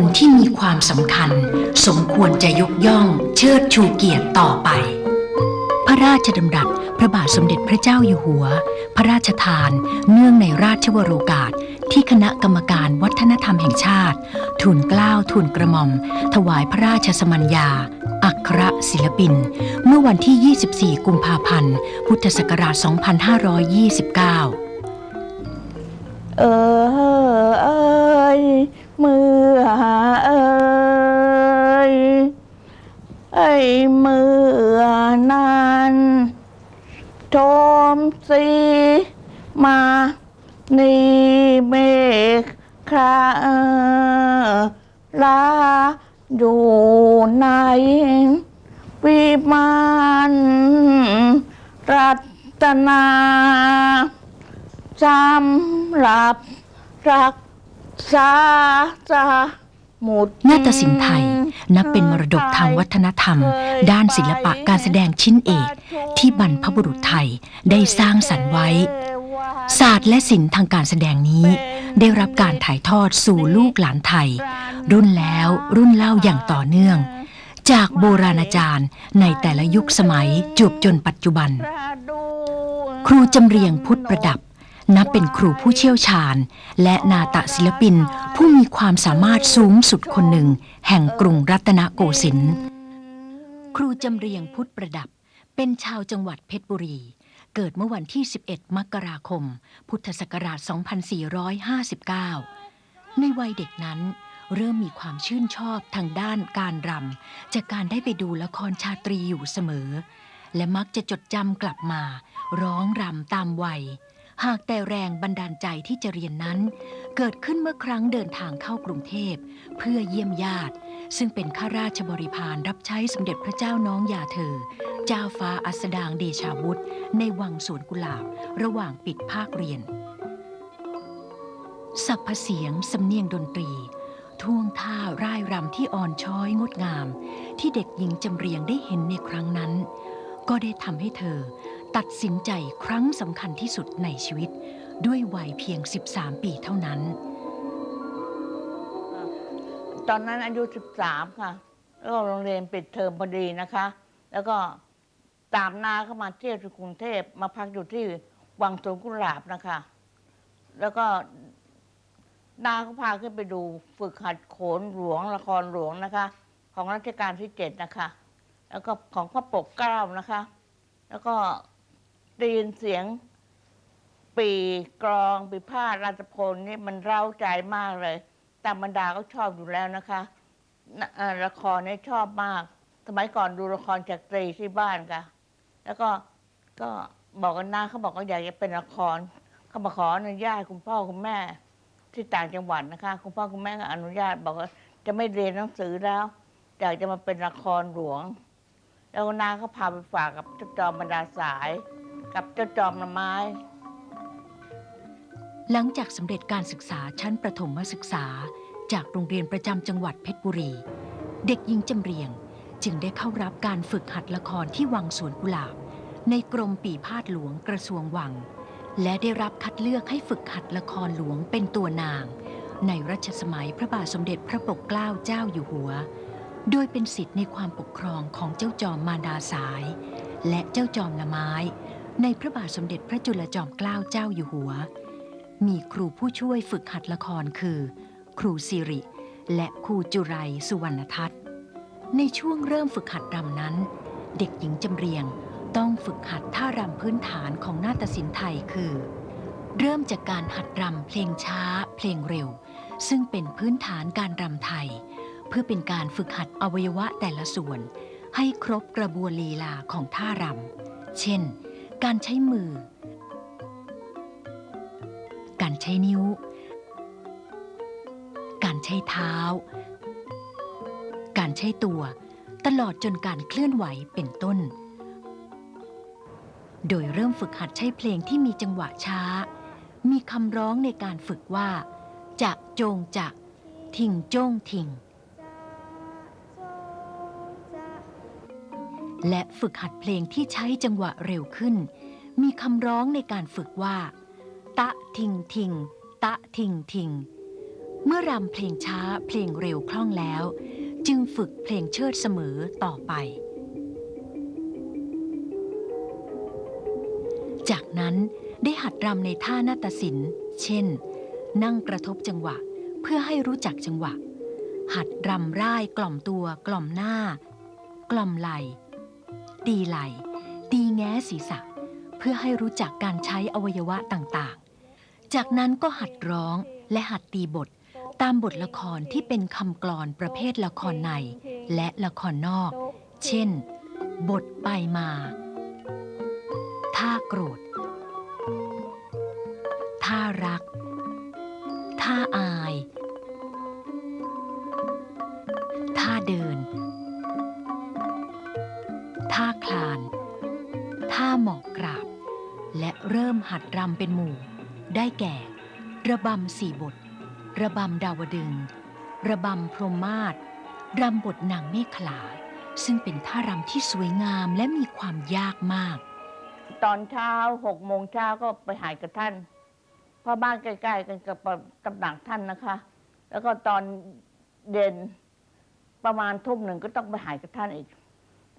เป็นที่มีความสำคัญ สมควรจะยกย่องเชิดชูเกียรติต่อไป พระราชดำรัสพระบาทสมเด็จพระเจ้าอยู่หัว พระราชทาน เนื่องในราชวโรกาส ที่คณะกรรมการวัฒนธรรมแห่งชาติ ทูลเกล้าทูลกระหม่อม ถวายพระราชสมัญญา อัครศิลปิน เมื่อวันที่ 24 กุมภาพันธ์ พุทธศักราช 2529 เออเอย เมื่อเอยเอยเมื่อนานโทมสีมานีเมฆคราลาอยู่ในวิมานรัตนาสำหรับรัก ษาจามุดนาฏศิลป์ไทยนับเป็นมรดกทางวัฒนธรรม ด้านศิลปะการแสดงชิ้นเอก ที่บรรพบุรุษไทยได้สร้างสรรค์ไว้ ศาสตร์และศิลป์ทางการแสดงนี้ ได้รับการถ่ายทอดสู่ลูกหลานไทย รุ่นแล้วรุ่นเล่าอย่างต่อเนื่อง จากโบราณอาจารย์ในแต่ละยุคสมัยจวบจนปัจจุบัน ครูจำเรียงพุทธประดับ นับเป็นครูผู้เชี่ยวชาญ และนาตศิลปินผู้มีความสามารถสูงสุดคนหนึ่ง แห่งกรุงรัตนโกสินทร์ครูจำเรียงพุทธประดับ เป็นชาวจังหวัดเพชรบุรี เกิดเมื่อวันที่ 11 มกราคม พุทธศักราช 2459 ในวัยเด็กนั้น เริ่มมีความชื่นชอบทางด้านการรำจากการได้ไปดูละครชาตรีอยู่เสมอ และมักจะจดจำกลับมา ร้องรำตามวัย หากแต่แรงบันดาลใจที่จะเรียนนั้น เกิดขึ้นเมื่อครั้งเดินทางเข้ากรุงเทพ เพื่อเยี่ยมญาติ ซึ่งเป็นข้าราชบริพารรับใช้สมเด็จพระเจ้าน้องยาเธอ เจ้าฟ้าอัสดางเดชาวุธ ในวังสวนกุหลาบ ระหว่างปิดภาคเรียนสัพเสียงสำเนียงดนตรี ท่วงท่าร่ายรำที่อ่อนช้อยงดงาม ที่เด็กหญิงจำเรียงได้เห็นในครั้งนั้น ก็ได้ทำให้เธอ ตัดสินใจครั้งสำคัญที่สุดในชีวิต ด้วยวัยเพียง 13 ปีเท่านั้น ตอนนั้นอายุ 13 ค่ะ แล้วก็โรงเรียนปิดเทอมพอดีนะคะ แล้วก็ตามนาเข้ามาเที่ยวที่กรุงเทพมาพักอยู่ที่วังสวนกุหลาบนะคะ แล้วก็นาเขาพาขึ้นไปดูฝึกหัดโขนหลวงละครหลวงนะคะ ของรัชกาลที่เจ็ดนะคะ แล้วก็ของพระปกเกล้านะคะ แล้วก็ ได้ยินเสียงปีกรองปีพาดราชพลนี่มันเร้าใจมากเลยตามบรรดาก็ชอบอยู่แล้วนะคะละครเนี่ยชอบมาก สมัยก่อนดูละครจากตรีที่บ้านค่ะ แล้วก็ก็บอกกันนาเขาบอกว่าอยากจะเป็นละครเขามาขออนุญาตคุณพ่อคุณแม่ที่ต่างจังหวัดนะคะ คุณพ่อคุณแม่ก็อนุญาตบอกว่าจะไม่เรียนหนังสือแล้วอยากจะมาเป็นละครหลวง แล้วนาเขาพาไปฝากกับจ้าจอมบรรดาสาย กับเจ้าจอมละไม้ หลังจากสำเร็จการศึกษาชั้นประถมศึกษา จากโรงเรียนประจำจังหวัดเพชรบุรี เด็กหญิงจำเรียงจึงได้เข้ารับการฝึกหัดละครที่วังสวนกุหลาบ ในกรมปีพาดหลวงกระทรวงวัง และได้รับคัดเลือกให้ฝึกหัดละครหลวงเป็นตัวนาง ในรัชสมัยพระบาทสมเด็จพระปกเกล้าเจ้าอยู่หัว โดยเป็นสิทธิ์ในความปกครองของเจ้าจอมมารดาสาย และเจ้าจอมละไม้ ในพระบาทสมเด็จพระจุลจอมเกล้าเจ้าอยู่หัว มีครูผู้ช่วยฝึกหัดละครคือ ครูสิริ และครูจุไรสุวรรณทัศน์ ในช่วงเริ่มฝึกหัดรำนั้น เด็กหญิงจำเรียงต้องฝึกหัดท่ารำพื้นฐานของนาฏศิลป์ไทยคือ เริ่มจากการหัดรำเพลงช้า เพลงเร็ว ซึ่งเป็นพื้นฐานการรำไทย เพื่อเป็นการฝึกหัดอวัยวะแต่ละส่วน ให้ครบกระบวนลีลาของท่ารำเช่น การใช้มือ การใช้นิ้ว การใช้เท้า การใช้ตัว ตลอดจนการเคลื่อนไหวเป็นต้น โดยเริ่มฝึกหัดใช้เพลงที่มีจังหวะช้า มีคำร้องในการฝึกว่า จะโจงจะ ทิงโจ้งทิง และฝึกหัดเพลงที่ใช้จังหวะเร็วขึ้น มีคำร้องในการฝึกว่า ตะทิงทิง ตะทิงทิง เมื่อรำเพลงช้าเพลงเร็วคล่องแล้ว จึงฝึกเพลงเชิดเสมอต่อไป จากนั้นได้หัดรำในท่านาฏศิลป์ เช่น นั่งกระทบจังหวะเพื่อให้รู้จักจังหวะ หัดรำร่ายกล่อมตัวกล่อมหน้า กล่อมไหล ตีไหล ตีแง้ศีรษะ เพื่อให้รู้จักการใช้อวัยวะต่างๆ จากนั้นก็หัดร้องและหัดตีบทตามบทละครที่เป็นคำกลอนประเภทละครใน และละครนอก เช่น บทไปมาท่าโกรธท่ารักท่าอายท่าเดิน ท่าคลาน ท่าหมอบกราบ และเริ่มหัดรำเป็นหมู่ ได้แก่ ระบำสี่บท ระบำดาวดึง ระบำพรหมมาศรำบทนางเมขลา ซึ่งเป็นท่ารำที่สวยงามและมีความยากมาก ตอนเช้าหกโมงเช้าก็ไปหายกับท่าน เพราะบ้านใกล้ๆกันกับตำหนักท่านนะคะ แล้วก็ตอนเย็นประมาณทุ่มหนึ่งก็ต้องไปหายกับท่านอีก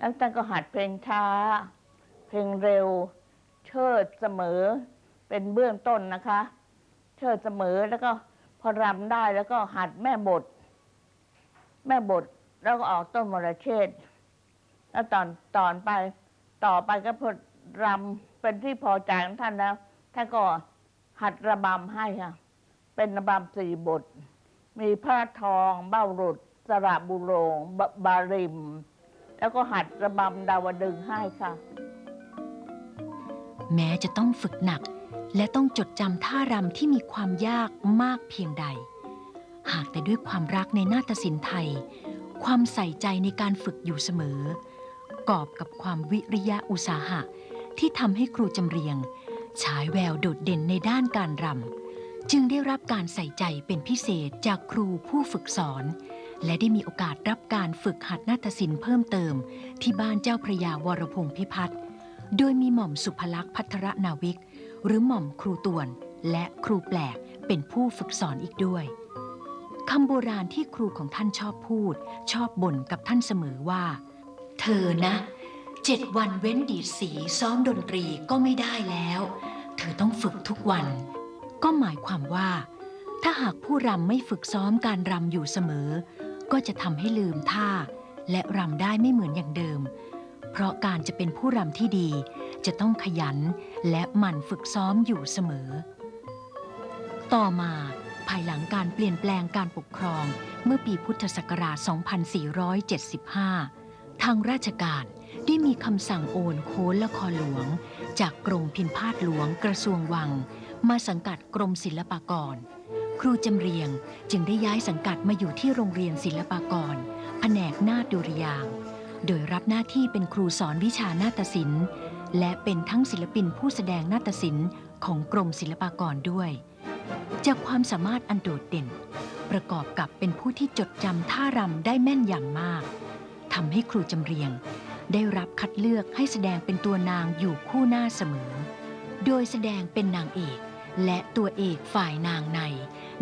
แล้วท่านก็หัดเพลงช้า เพลงเร็ว เชิดเสมอ เป็นเบื้องต้นนะคะ เชิดเสมอแล้วก็พอรำได้แล้วก็หัดแม่บท แม่บทแล้วก็ออกต้นมรเชษแล้วตอนตอนไปต่อไปก็พอรำเป็นที่พอใจของท่านแล้วท่านก็หัดระบำให้ค่ะ เป็นระบำสี่บท มีพระทอง เบ้าหลุด สระบุโรงบบาริม แล้วก็หัดระบำดาวดึงให้ค่ะ แม้จะต้องฝึกหนัก และต้องจดจำท่ารำที่มีความยากมากเพียงใด หากแต่ด้วยความรักในนาฏศิลป์ไทย ความใส่ใจในการฝึกอยู่เสมอ กอบกับความวิริยะอุตสาหะ ที่ทำให้ครูจำเรียง ฉายแววโดดเด่นในด้านการรำจึงได้รับการใส่ใจเป็นพิเศษจากครูผู้ฝึกสอน และได้มีโอกาสรับการฝึกหัดนาฏศิลป์เพิ่มเติม ที่บ้านเจ้าพระยาวรพงศ์พิพัฒน์โดยมีหม่อมสุภลักษณ์พัทรนาวิก หรือหม่อมครูตวน และครูแปลกเป็นผู้ฝึกสอนอีกด้วยคำโบราณที่ครูของท่านชอบพูด ชอบบ่นกับท่านเสมอว่า เธอนะเจ็ดวันเว้นดีดสีซ้อมดนตรีก็ไม่ได้แล้ว เธอต้องฝึกทุกวัน ก็หมายความว่า ถ้าหากผู้รำไม่ฝึกซ้อมการรำอยู่เสมอ ก็จะทำให้ลืมท่า และรำได้ไม่เหมือนอย่างเดิม เพราะการจะเป็นผู้รำที่ดี จะต้องขยันและหมั่นฝึกซ้อมอยู่เสมอ ต่อมาภายหลังการเปลี่ยนแปลงการปกครองเมื่อปีพุทธศักราช 2475 ทางราชการได้มีคำสั่งโอนโค้นละครหลวง จากกรมพิมพาทหลวงกระทรวงวัง มาสังกัดกรมศิลปากร ครูจำเรียงจึงได้ย้ายสังกัดมาอยู่ที่โรงเรียนศิลปากร แผนกนาฏดุริยาง โดยรับหน้าที่เป็นครูสอนวิชานาฏศิลป์ และเป็นทั้งศิลปินผู้แสดงนาฏศิลป์ของกรมศิลปากรด้วย จากความสามารถอันโดดเด่น ประกอบกับเป็นผู้ที่จดจำท่ารำได้แม่นยำมากทำให้ครูจำเรียง ได้รับคัดเลือกให้แสดงเป็นตัวนางอยู่คู่หน้าเสมอ โดยแสดงเป็นนางเอก และตัวเอกฝ่ายนางใน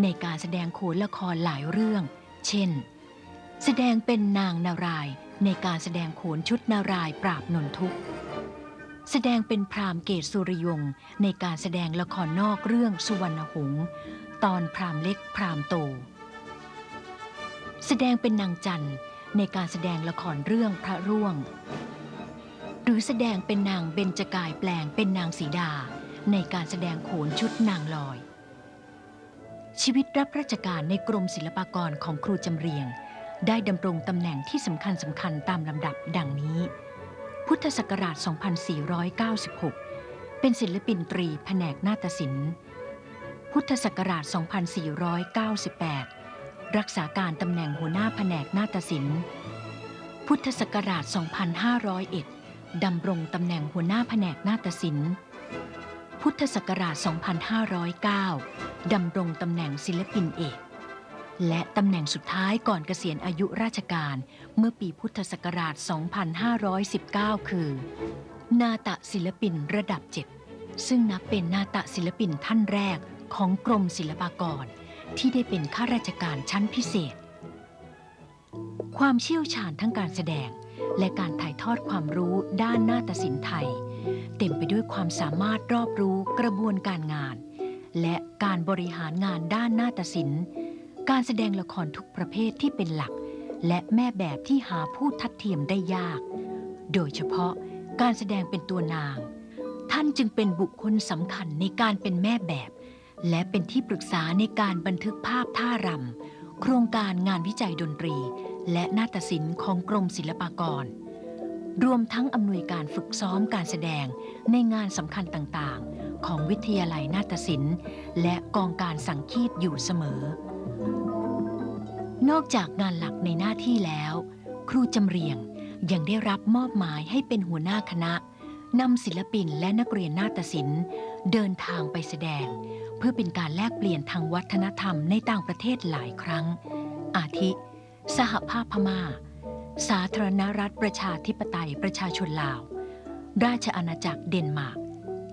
ในการแสดงโขนละครหลายเรื่อง เช่น แสดงเป็นนางนารายในการแสดงโขนชุดนารายปราบนนทุก แสดงเป็นพราหมณ์เกศสุริยงในการแสดงละครนอกเรื่องสุวรรณหงษ์ตอนพราหมณ์เล็กพราหมณ์โต แสดงเป็นนางจันทร์ในการแสดงละครเรื่องพระร่วง หรือแสดงเป็นนางเบญจกายแปลงเป็นนางสีดา ในการแสดงโขนชุดนางลอย ชีวิตรับราชการในกรมศิลปากรของครูจำเรียง ได้ดำรงตำแหน่งที่สำคัญสำคัญตามลำดับดังนี้ พุทธศักราช 2496 เป็นศิลปินตรีแผนกนาฏศิลป์ พุทธศักราช 2498 รักษาการตำแหน่งหัวหน้าแผนกนาฏศิลป์ พุทธศักราช 2501ดำรงตำแหน่งหัวหน้าแผนกนาฏศิลป์ พุทธศักราช 2509 ดำรงตำแหน่งศิลปินเอก และตำแหน่งสุดท้ายก่อนเกษียณอายุราชการเมื่อปีพุทธศักราช 2519 คือ นาตะศิลปินระดับ 7 ซึ่งนับเป็นนาตะศิลปินท่านแรกของกรมศิลปากร ที่ได้เป็นข้าราชการชั้นพิเศษ ความเชี่ยวชาญทั้งการแสดง และการถ่ายทอดความรู้ด้านนาฏศิลป์ไทย เต็มไปด้วยความสามารถรอบรู้กระบวนการงาน และการบริหารงานด้านนาฏศิลป์ การแสดงละครทุกประเภทที่เป็นหลัก และแม่แบบที่หาผู้ทัดเทียมได้ยาก โดยเฉพาะการแสดงเป็นตัวนาง ท่านจึงเป็นบุคคลสำคัญในการเป็นแม่แบบ และเป็นที่ปรึกษาในการบันทึกภาพท่ารำโครงการงานวิจัยดนตรี และนาฏศิลป์ของกรมศิลปากร รวมทั้งอำนวยการฝึกซ้อมการแสดงในงานสำคัญต่างๆ ของวิทยาลัยนาฏศิลป์ และกองการสังคีตอยู่เสมอ นอกจากงานหลักในหน้าที่แล้ว ครูจำเรียงยังได้รับมอบหมายให้เป็นหัวหน้าคณะนำศิลปินและนักเรียนนาฏศิลป์เดินทางไปแสดง เพื่อเป็นการแลกเปลี่ยนทางวัฒนธรรมในต่างประเทศหลายครั้ง อาทิ สหภาพพม่า สาธารณรัฐประชาธิปไตยประชาชนลาว ราชอาณาจักรเดนมาร์ก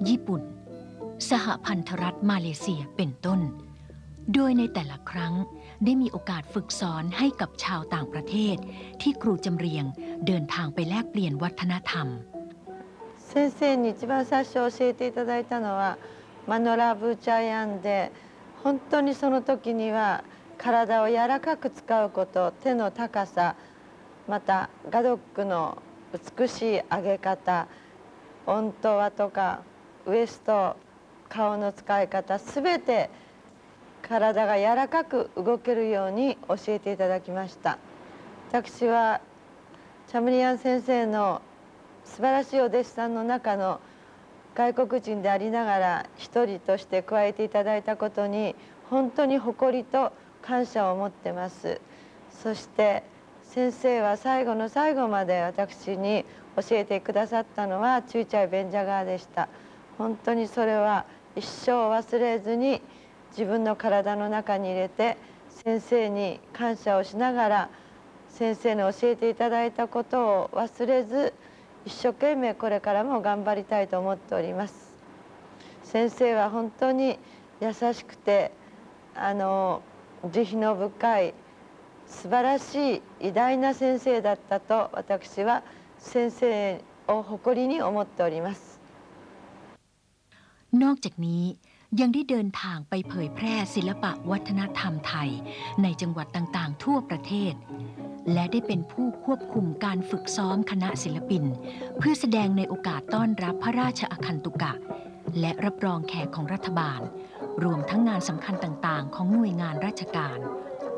ญี่ปุ่น สหพันธรัฐมาเลเซียเป็นต้น โดยในแต่ละครั้งได้มีโอกาสฝึกสอนให้กับชาวต่างประเทศ ที่ครูจำเรียงเดินทางไปแลกเปลี่ยนวัฒนธรรม 先生に一番最初教えていただいたのはマノラブジャイアンで本当にその時には体を柔らかく使うこと手の高さ またガドックの美しい上げ方オントワとかウエスト顔の使い方すべて体が柔らかく動けるように教えていただきました。私はチャムリアン先生の素晴らしいお弟子さんの中の外国人でありながら一人として加えていただいたことに本当に誇りと感謝を持ってます。そして先生は最後の最後まで私に教えてくださったのはチューチャイ・ベンジャガーでした。本当にそれは一生忘れずに自分の体の中に入れて先生に感謝をしながら先生の教えていただいたことを忘れず一生懸命これからも頑張りたいと思っております。先生は本当に優しくてあの慈悲の深い素晴らしい偉大な先生だったと私は先生を誇りに思っております นอกจากนี้ยังได้เดินทางไปเผยแพร่ศิลปะวัฒนธรรมไทย ในจังหวัดต่างๆ ทั่วประเทศ และได้เป็นผู้ควบคุมการฝึกซ้อมคณะศิลปิน เพื่อแสดงในโอกาสต้อนรับพระราชอาคันตุกะ และรับรองแขกของรัฐบาล รวมทั้งงานสำคัญต่างๆ ของหน่วยงานราชการ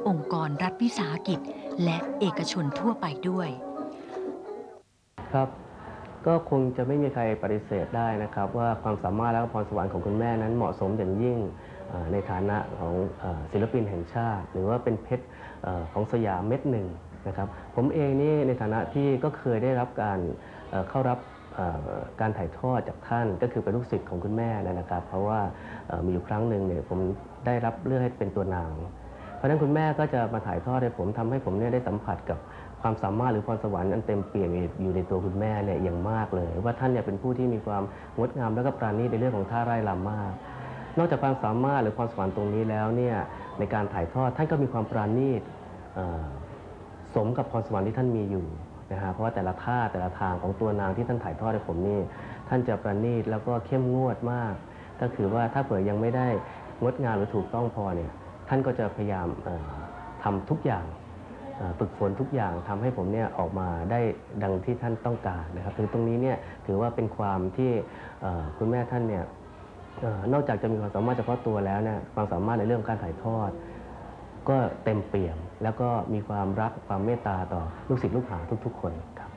องค์กรรัฐวิสาหกิจ และเอกชนทั่วไปด้วย ครับก็คงจะไม่มีใครปฏิเสธได้นะครับ ว่าความสามารถและพรสวรรค์ของคุณแม่นั้นเหมาะสมอย่างยิ่งในฐานะของศิลปินแห่งชาติ หรือว่าเป็นเพชรของสยามเม็ดหนึ่งนะครับผมเองนี่ในฐานะที่ก็เคยได้รับการเข้ารับการถ่ายทอดจากท่านก็คือเป็นลูกศิษย์ของคุณแม่นะครับ เพราะว่ามีอยู่ครั้งหนึ่งเนี่ยผมได้รับเลือกให้เป็นตัวนาง เพราะฉะนั้นคุณแม่ก็จะมาถ่ายทอดให้ผมทำให้ผมเนี่ยได้สัมผัสกับความสามารถหรือพรสวรรค์อันเต็มเปี่ยมอยู่ในตัวคุณแม่เนี่ยอย่างมากเลย ว่าท่านเนี่ยเป็นผู้ที่มีความงดงามและก็ปราณีตในเรื่องของท่าไร่ลำมาก นอกจากความสามารถหรือพรสวรรค์ตรงนี้แล้วเนี่ยในการถ่ายทอดท่านก็มีความปราณีตสมกับพรสวรรค์ที่ท่านมีอยู่นะฮะเพราะว่าแต่ละท่าแต่ละทางของตัวนางที่ท่านถ่ายทอดให้ผมนี่ท่านจะประณีตแล้วก็เข้มงวดมาก ก็คือว่าถ้าเผื่อยังไม่ได้งดงามหรือถูกต้องพอเนี่ย ท่านก็จะพยายามเอ่อทำทุกอย่างฝึกฝนทุกอย่างทำให้ผมเนี่ยออกมาได้ดังที่ท่านต้องการนะครับคือตรงนี้เนี่ยถือว่าเป็นความที่คุณแม่ท่านเนี่ยอนอกจากจะมีความสามารถเฉพาะตัวแล้วเนี่ยความสามารถในเรื่องการถ่ายทอด ก็เต็มเปี่ยม แล้วก็มีความรักความเมตตาต่อลูกศิษย์ลูกหาทุก ๆ คนครับ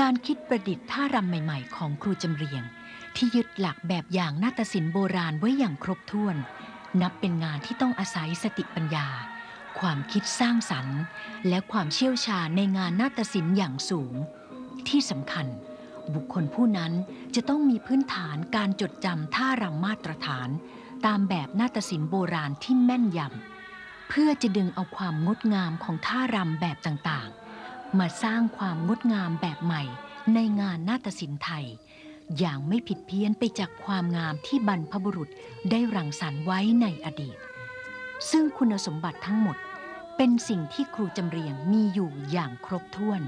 การคิดประดิษฐ์ท่ารำใหม่ ๆ ของครูจำเรียง ที่ยึดหลักแบบอย่างนาฏศิลป์โบราณไว้อย่างครบถ้วน นับเป็นงานที่ต้องอาศัยสติปัญญา ความคิดสร้างสรรค์ และความเชี่ยวชาญในงานนาฏศิลป์อย่างสูง ที่สำคัญ บุคคลผู้นั้นจะต้องมีพื้นฐานการจดจำท่ารำมาตรฐาน ตามแบบนาฏศิลป์โบราณที่แม่นยำเพื่อจะดึงเอาความงดงามของท่ารำแบบต่างๆ มาสร้างความงดงามแบบใหม่ในงานนาฏศิลป์ไทย อย่างไม่ผิดเพี้ยนไปจากความงามที่บรรพบุรุษได้รังสรรค์ไว้ในอดีต ซึ่งคุณสมบัติทั้งหมดเป็นสิ่งที่ครูจำเรียงมีอยู่อย่างครบถ้วน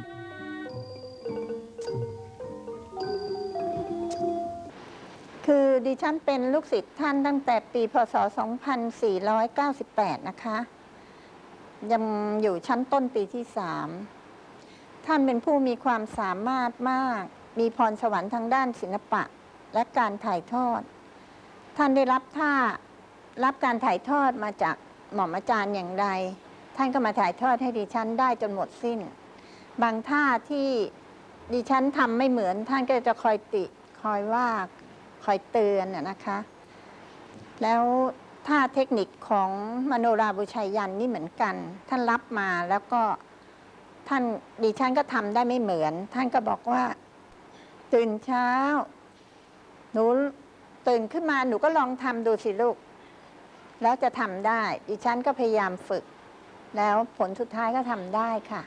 คือดิฉันเป็นลูกศิษย์ท่านตั้งแต่ปี พศ 2498 นะคะ ยังอยู่ชั้นต้นปีที่สาม ท่านเป็นผู้มีความสามารถมาก มีพรสวรรค์ทางด้านศิลปะและการถ่ายทอด ท่านได้รับท่ารับการถ่ายทอดมาจากหม่อมอาจารย์อย่างใด ท่านก็มาถ่ายทอดให้ดิฉันได้จนหมดสิ้น บางท่าที่ดิฉันทำไม่เหมือน ท่านก็จะคอยติคอยว่าคอยเตือนนะนะคะ แล้วท่าเทคนิคของมโนราบุชัยยันนี่เหมือนกัน ท่านรับมาแล้วก็ท่านดิฉันก็ทำได้ไม่เหมือน ท่านก็บอกว่า ตื่นเช้า หนูตื่นขึ้นมาหนูก็ลองทำดูสิลูก แล้วจะทำได้ ดิฉันก็พยายามฝึก แล้วผลสุดท้ายก็ทำได้ค่ะ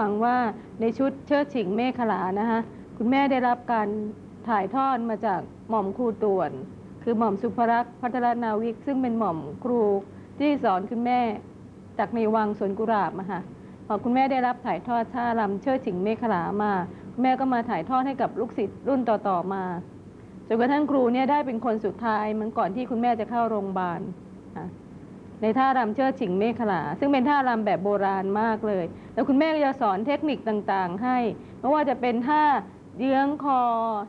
ฟังว่าในชุดเชิดฉิงเมฆขลานะคะคุณแม่ได้รับการถ่ายทอดมาจากหม่อมครูต่วน คือหม่อมสุภรักษ์พัฒนาวิก ซึ่งเป็นหม่อมครูที่สอนคุณแม่จากในวังสวนกุหลาบอะค่ะพอคุณแม่ได้รับถ่ายทอดท่ารำเชิดฉิงเมฆขลามาคุณแม่ก็มาถ่ายทอดให้กับลูกศิษย์รุ่นต่อๆมาจนกระทั่งครูเนี่ยได้เป็นคนสุดท้ายมันก่อนที่คุณแม่จะเข้าโรงพยาบาลค่ะ ในท่ารำเชิดชิงเมฆขลา ซึ่งเป็นท่ารำแบบโบราณมากเลย แล้วคุณแม่ก็จะสอนเทคนิคต่างๆ ให้ไม่ว่าจะเป็นท่าเยื้องคอ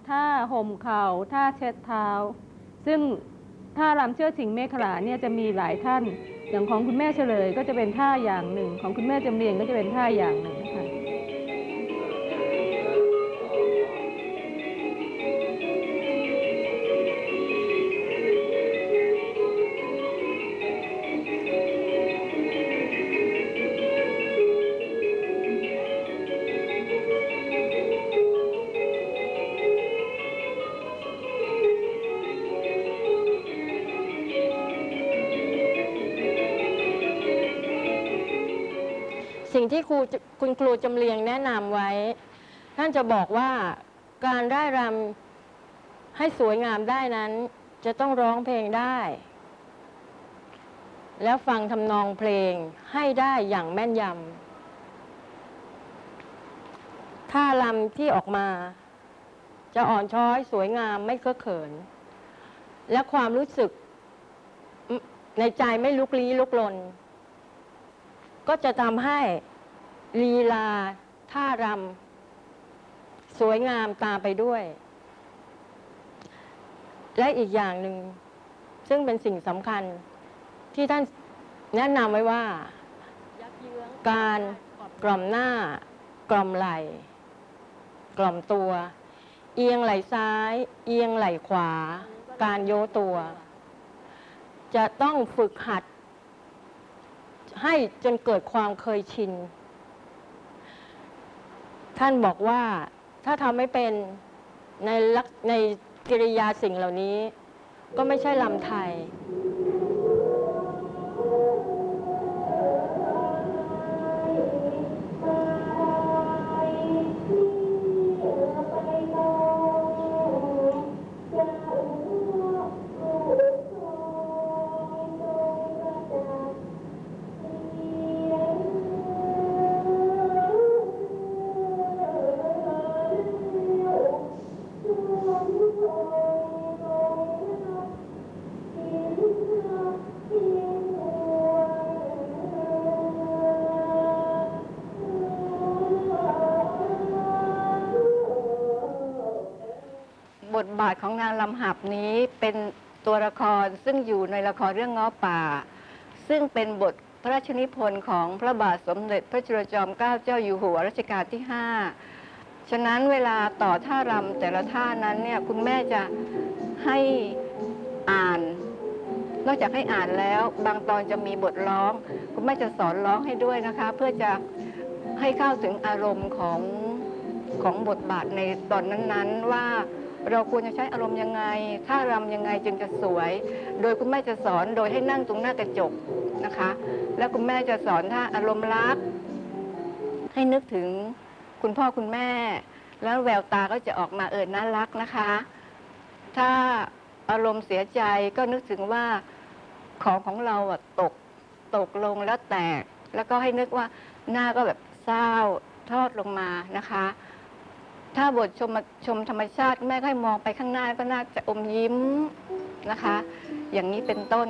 ท่าห่มเข่าท่าเช็ดเท้า ซึ่งท่ารำเชิดชิงเมฆขลาเนี่ยจะมีหลายท่าน อย่างของคุณแม่เฉลยก็จะเป็นท่าอย่างหนึ่ง ของคุณแม่จำเรียงก็จะเป็นท่าอย่างหนึ่ง คุณครูจำเรียงแนะนำไว้ ท่านจะบอกว่าการได้รำให้สวยงามได้นั้น จะต้องร้องเพลงได้ แล้วฟังทำนองเพลงให้ได้อย่างแม่นยำถ้าลำที่ออกมา จะอ่อนช้อยสวยงามไม่เคอะเขิน และความรู้สึกในใจไม่ลุกลี้ลุกลน ก็จะทำให้ ลีลา ท่ารำสวยงามตามไปด้วย และอีกอย่างหนึ่ง ซึ่งเป็นสิ่งสำคัญที่ท่านแนะนำไว้ว่า การกล่อมหน้ากล่อมไหล่ กล่อมตัว เอียงไหล่ซ้าย เอียงไหล่ขวา การโยตัว จะต้องฝึกหัดให้จนเกิดความเคยชิน ท่านบอกว่าถ้าทำไม่เป็นในลักในกิริยาสิ่งเหล่านี้ ก็ไม่ใช่ลำไทย นี้เป็นตัวละครซึ่งอยู่ในละครเรื่องง้อป่า ซึ่งเป็นบทพระราชนิพนธ์ของพระบาทสมเด็จพระจุลจอมเกล้าเจ้าอยู่หัวรัชกาลที่ 5 ฉะนั้นเวลาต่อท่ารำแต่ละท่านั้นเนี่ยคุณแม่จะให้อ่าน นอกจากให้อ่านแล้ว บางตอนจะมีบทร้อง คุณแม่จะสอนร้องให้ด้วยนะคะ เพื่อจะให้เข้าถึงอารมณ์ของของบทบาทในตอนนั้นๆว่า เราควรจะใช้อารมณ์ยังไงท่ารำยังไงจึงจะสวย โดยคุณแม่จะสอนโดยให้นั่งตรงหน้ากระจกนะคะ แล้วคุณแม่จะสอนท่าอารมณ์รัก ให้นึกถึงคุณพ่อคุณแม่ แล้วแววตาก็จะออกมาเออน่ารักนะคะ ถ้าอารมณ์เสียใจก็นึกถึงว่าของของเราอะตกตกลงแล้วแตก แล้วก็ให้นึกว่าหน้าก็แบบเศร้าทอดลงมานะคะ ถ้าบทชมชมธรรมชาติแม่ก็ให้มองไปข้างหน้าก็น่าจะอมยิ้มนะคะ อย่างนี้เป็นต้น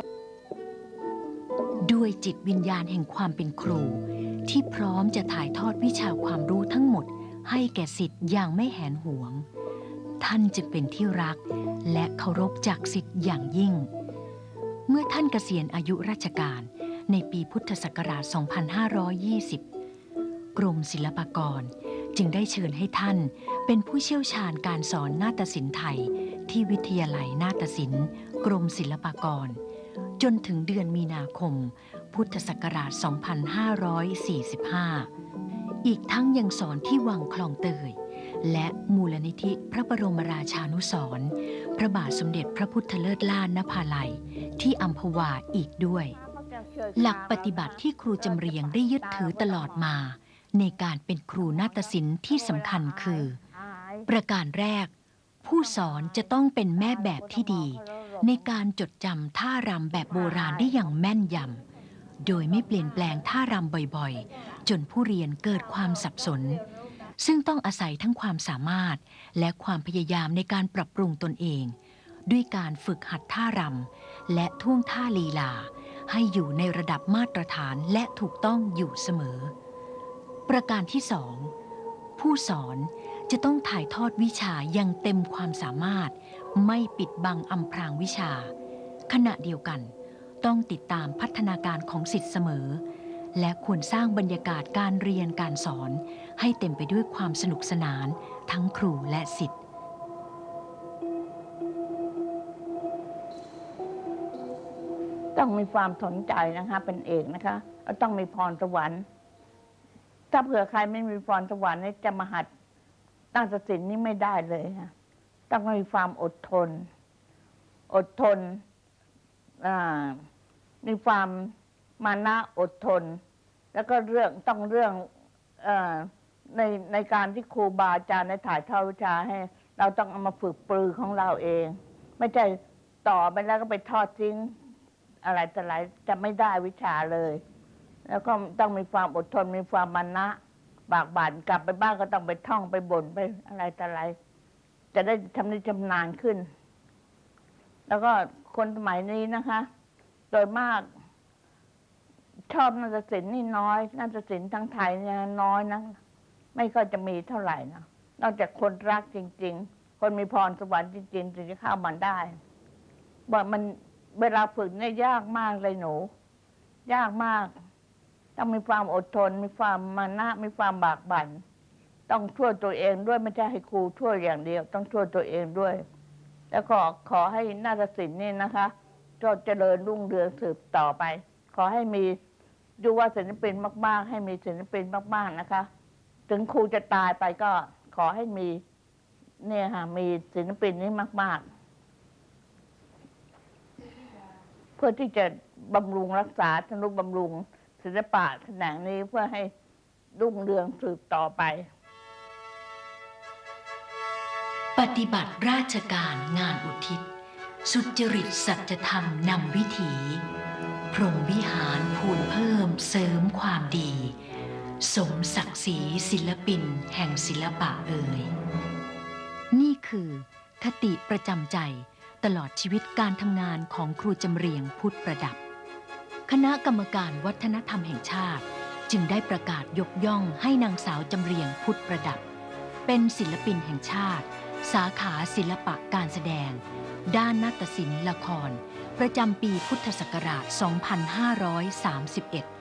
ด้วยจิตวิญญาณแห่งความเป็นครู ที่พร้อมจะถ่ายทอดวิชาความรู้ทั้งหมด ให้แก่สิทธิ์อย่างไม่แหนหวง ท่านจึงเป็นที่รัก และเคารพจากสิทธิ์อย่างยิ่ง เมื่อท่านเกษียณอายุราชการในปีพุทธศักราช 2520 กรมศิลปากรจึงได้เชิญให้ท่าน เป็นผู้เชี่ยวชาญการสอนนาฏศิลป์ไทย ที่วิทยาลัยนาฏศิลป์กรมศิลปากร จนถึงเดือนมีนาคม พุทธศักราช 2545 อีกทั้งยังสอนที่วังคลองเตย และมูลนิธิพระบรมราชานุสรณ์พระบาทสมเด็จพระพุทธเลิศล่านภาลัย ที่อัมพวาอีกด้วย หลักปฏิบัติที่ครูจำเรียงได้ยึดถือตลอดมา ในการเป็นครูนาฏศิลป์ที่สำคัญคือ ประการแรก ผู้สอนจะต้องเป็นแม่แบบที่ดี ในการจดจำท่ารำแบบโบราณได้อย่างแม่นยำ โดยไม่เปลี่ยนแปลงท่ารำบ่อยๆ จนผู้เรียนเกิดความสับสน ซึ่งต้องอาศัยทั้งความสามารถ และความพยายามในการปรับปรุงตนเอง ด้วยการฝึกหัดท่ารำและท่วงท่าลีลา ให้อยู่ในระดับมาตรฐานและถูกต้องอยู่เสมอ ประการที่สองผู้สอน จะต้องถ่ายทอดวิชาอย่างเต็มความสามารถ ไม่ปิดบังอำพรางวิชา ขณะเดียวกัน ต้องติดตามพัฒนาการของสิทธิ์เสมอ และควรสร้างบรรยากาศการเรียนการสอน ให้เต็มไปด้วยความสนุกสนาน ทั้งครูและสิทธิ์ต้องมีความสนใจนะคะ เป็นเอกนะคะต้องมีพรสวรรค์ ถ้าเผื่อใครไม่มีพรสวรรค์จะมาหัด ตั้งสตินี่ไม่ได้เลยค่ะต้องมีความอดทน อดทนมีความมานะอดทน แล้วก็เรื่องต้องเรื่องอในในการที่ครูบาอาจารย์ในถ่ายทอดวิชาให้ เราต้องเอามาฝึกปรือของเราเอง ไม่ใช่ต่อไปแล้วก็ไปทอดทิ้งอะไรแต่ไรจะไม่ได้วิชาเลย แล้วก็ต้องมีความอดทนมีความมานะ บากบั่นกลับไปบ้านก็ต้องไปท่องไปบ่นไปอะไรแต่อะไร จะได้ทำนิชำนาญขึ้น แล้วก็คนสมัยนี้นะคะ โดยมาก ชอบนาฏศิลป์นี่น้อยนาฏศิลป์ทั้งไทยเนี่ยน้อยนะไม่ค่อยจะมีเท่าไหร่นะนอกจากคนรักจริง ๆ คนมีพรสวรรค์จริงๆถึงจะเข้ามาได้บอกมันเวลาฝึกเนี่ยยากมากเลยหนู ยากมาก ต้องมีความอดทน มีความมานะมีความบากบั่นต้องช่วยตัวเองด้วยไม่ใช่ให้ครูช่วยอย่างเดียว ต้องช่วยตัวเองด้วย แล้วขอขอให้นาฏศิลป์นี่นะคะก็เจริญรุ่งเรืองสืบต่อไป ขอให้มีดูว่าศิลปินมาก ๆ ให้มีศิลปินมาก ๆนะคะ ถึงครูจะตายไปก็ขอให้มีเนี่ยค่ะมีศิลปินนี้มาก ๆ เพื่อที่จะบำรุงรักษาธนุบำรุง ศิลปะแขนงนี้เพื่อให้รุ่งเรืองสืบต่อไป ปฏิบัติราชการงานอุทิศ สุจริตสัจธรรมนำวิถี พรหมวิหารภูนเพิ่มเสริมความดี สมศักดิ์ศรีศิลปินแห่งศิลปะเอ่ย นี่คือคติประจำใจตลอดชีวิตการทำงานของครูจำเรียงพุทธประดับ คณะกรรมการวัฒนธรรมแห่งชาติ จึงได้ประกาศยกย่องให้นางสาวจำเรียงพุทธประดับ เป็นศิลปินแห่งชาติ สาขาศิลปะการแสดง ด้านนาฏศิลป์ละคร ประจำปีพุทธศักราช 2531